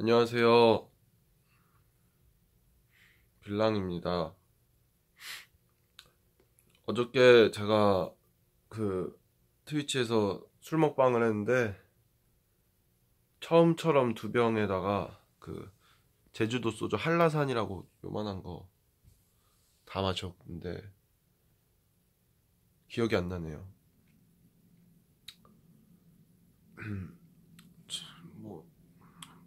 안녕하세요. 빌랑입니다. 어저께 제가 그 트위치에서 술 먹방을 했는데 처음처럼 두 병에다가 그 제주도 소주 한라산이라고 요만한 거 다 마셨는데 기억이 안 나네요.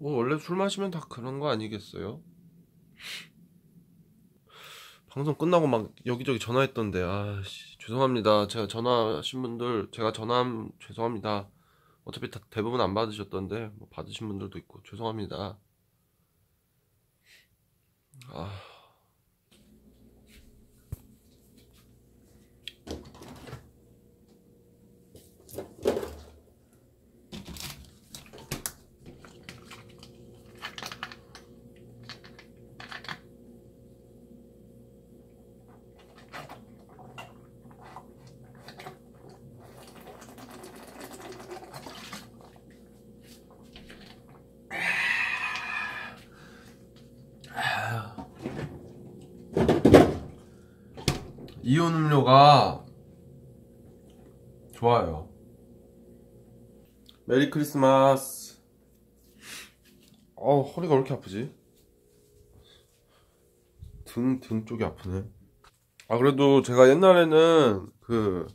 뭐, 뭐 원래 술 마시면 다 그런 거 아니겠어요? 방송 끝나고 막 여기저기 전화했던데 아씨 죄송합니다. 제가 전화하신 분들 제가 전화함 죄송합니다. 어차피 다 대부분 안 받으셨던데 뭐 받으신 분들도 있고 죄송합니다. 아 이온 음료가 좋아요. 메리 크리스마스. 어 허리가 왜 이렇게 아프지? 등, 등 쪽이 아프네. 아, 그래도 제가 옛날에는 그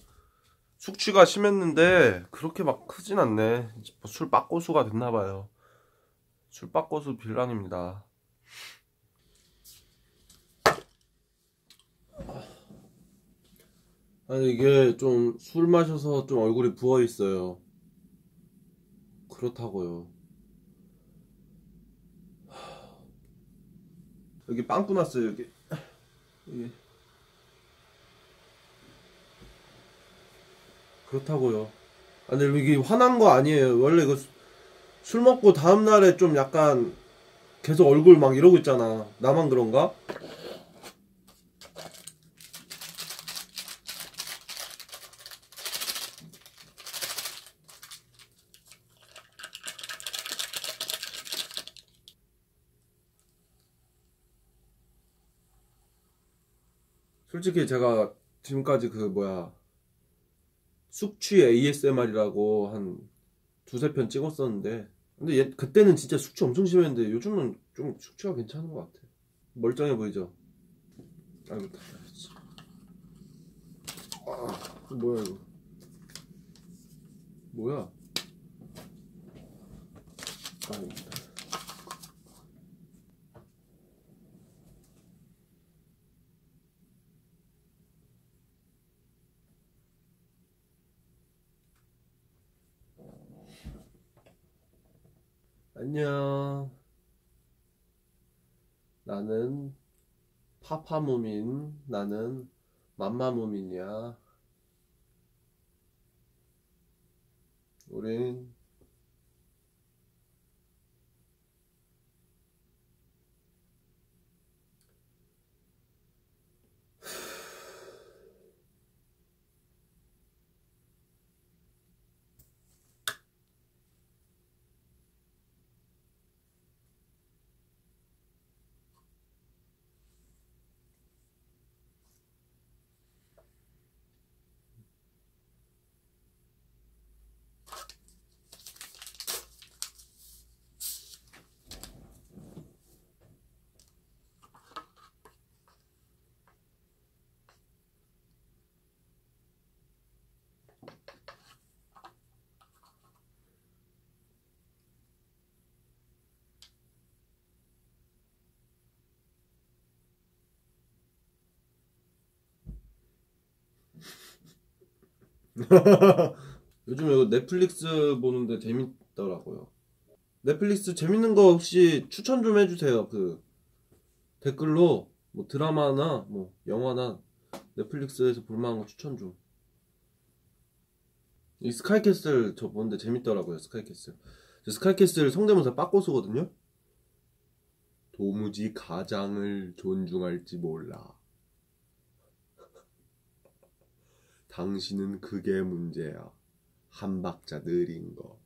숙취가 심했는데 그렇게 막 크진 않네. 술 빠꼬수가 됐나봐요. 술 빠꼬수 빌랑입니다. 아니 이게 좀 술 마셔서 좀 얼굴이 부어 있어요. 그렇다고요. 여기 빵꾸 났어요 여기. 여기. 그렇다고요. 아니 이게 화난 거 아니에요. 원래 이거 수- 술 먹고 다음 날에 좀 약간 계속 얼굴 막 이러고 있잖아. 나만 그런가? 솔직히 제가 지금까지 그 뭐야 숙취 ASMR이라고 한 두세 편 찍었었는데 근데 얘, 그때는 진짜 숙취 엄청 심했는데 요즘은 좀 숙취가 괜찮은 것 같아. 멀쩡해 보이죠? 아이고 아 뭐야 이거? 뭐야? 아이 안녕. 나는 파파무민, 나는 맘마무민이야. 우린 요즘 이거 넷플릭스 보는데 재밌더라고요. 넷플릭스 재밌는 거 혹시 추천 좀 해주세요. 그 댓글로 뭐 드라마나 뭐 영화나 넷플릭스에서 볼만한 거 추천 좀. 이 스카이캐슬 저 보는데 재밌더라고요. 스카이캐슬. 저 스카이캐슬 성대모사 빠꼬수거든요. 도무지 가장을 존중할지 몰라. 당신은 그게 문제야. 한 박자 느린 거.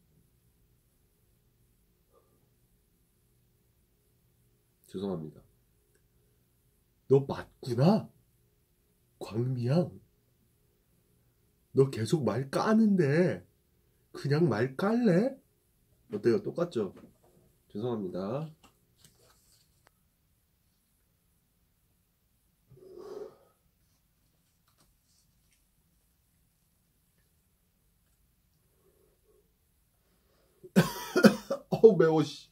죄송합니다. 너 맞구나? 광미양. 너 계속 말 까는데 그냥 말 깔래? 어때요? 똑같죠? 죄송합니다. 어우 매워 씨.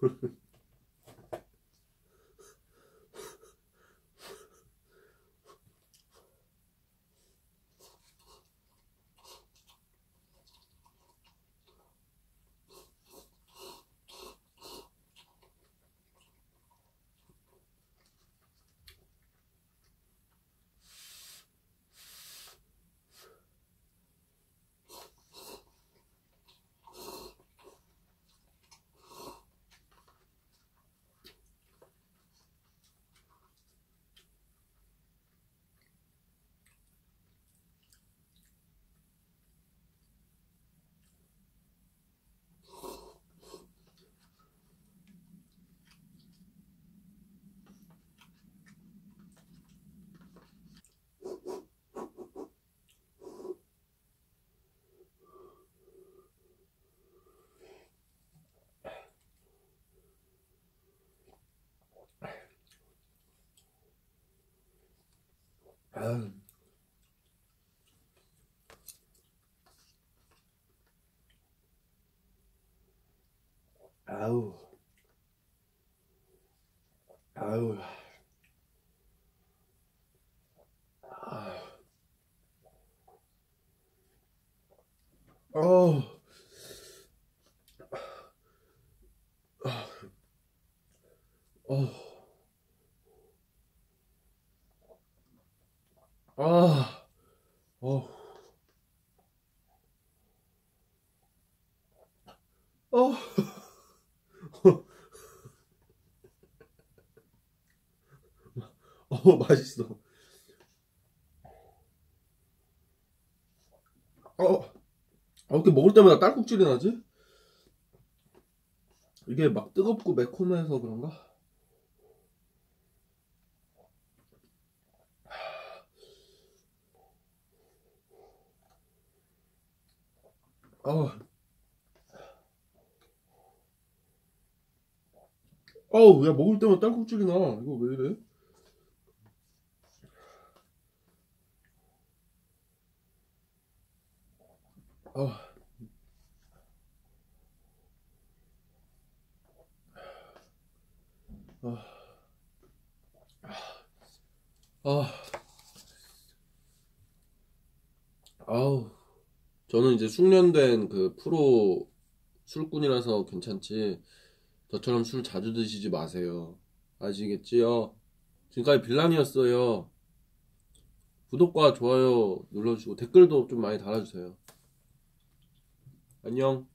フフフ。 아유. 아우. 아우. 어. 어. 아. 어. 어. 어, 맛있어. 어, 아, 이렇게 먹을 때마다 딸꾹질이 나지? 이게 막 뜨겁고 매콤해서 그런가? 어. 어우, 야, 먹을 때마다 딸꾹질이 나. 이거 왜 이래? 어. 아, 아우, 저는 이제 숙련된 그 프로 술꾼이라서 괜찮지. 저처럼 술 자주 드시지 마세요. 아시겠지요? 지금까지 빌란이었어요. 구독과 좋아요 눌러주시고 댓글도 좀 많이 달아주세요. 안녕.